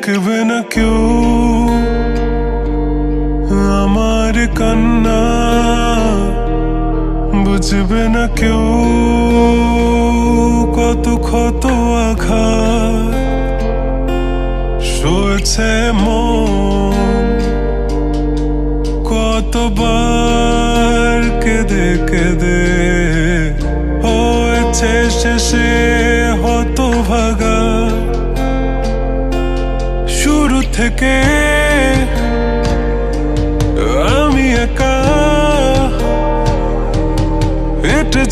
না কেউ আমার কান্না বুঝবে না কেউ কত ক্ষত আঘাত সয়েছে মন কতবার কেঁদে কেঁদে হয়েছে শেষে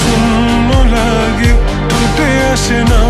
শূন্য লাগে টুটে আসে নাম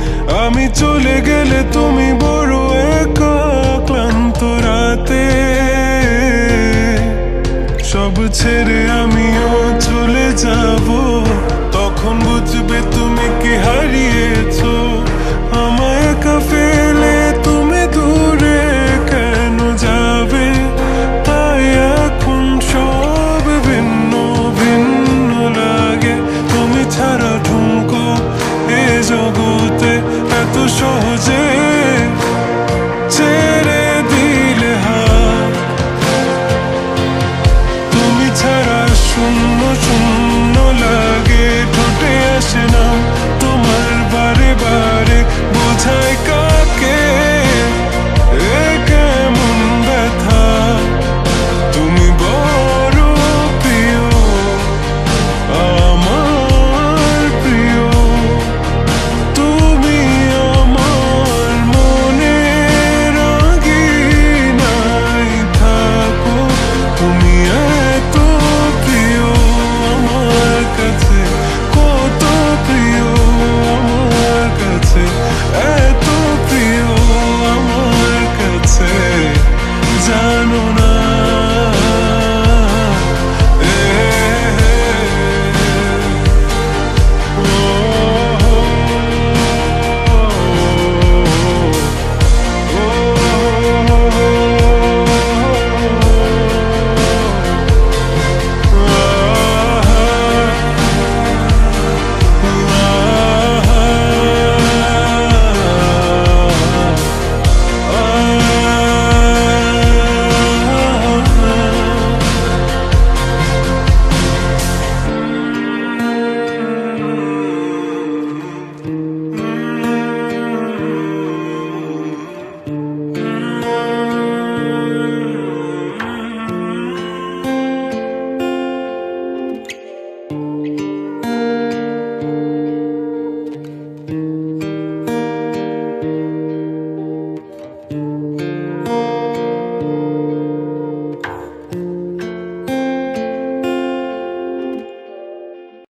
আমি চলে গেলে তুমি বড় একা ক্লান্ত রাতে। সব ছেড়ে আমিও ছাড়া